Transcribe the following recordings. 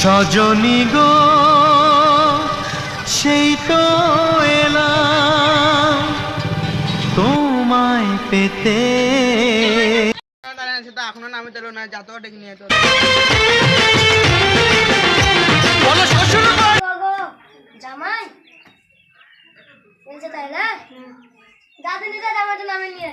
সজনী গো সেই তো এলাম তোমায় পেতে। এখনও নামে দিল না যাতো ডেকে নিয়ে তো জামাই তাই না? দাদু নিতে আমার জন্য নিয়ে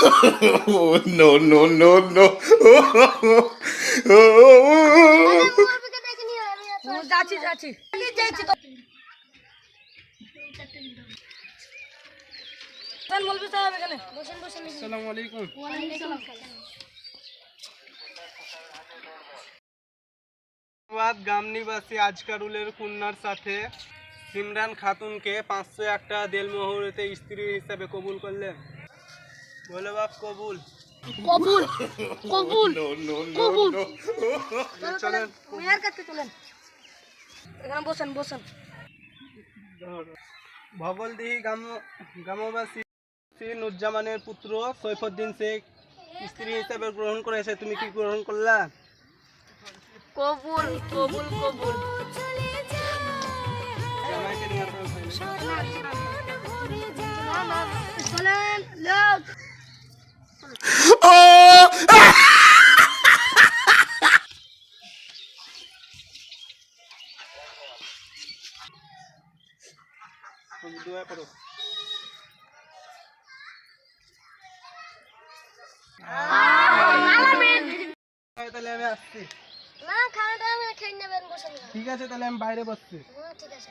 no, no, no, no. যাচ্ছি যাচ্ছি যাচ্ছি তো মলবি সাহেব এখানে বসেন, বসেন, এখানে। আসসালামু আলাইকুম ধন্যবাদ গ্রাম আজকারুলের কন্যার সাথে সিমরান খাতুনকে পাঁচশো একটা দেলমোহরেতে স্ত্রী হিসাবে কবুল করলেন বলে বাপ কবুল। কবুল কবুল কবুল. চলেন। মেয়ের কাছে চলেন। এখানে বসেন বসেন। ভগলদিহি গ্রাম গ্রামবাসী শ্রী নুজ্জামানের পুত্র সৈফুদ্দিন শেখ স্ত্রী হিসাবে গ্রহণ করেছে তুমি কি গ্রহণ করলা? কবুল কবুল কবুল। দোয়া করো তাহলে আমি আসছি ঠিক আছে তাহলে আমি বাইরে বসছি ঠিক আছে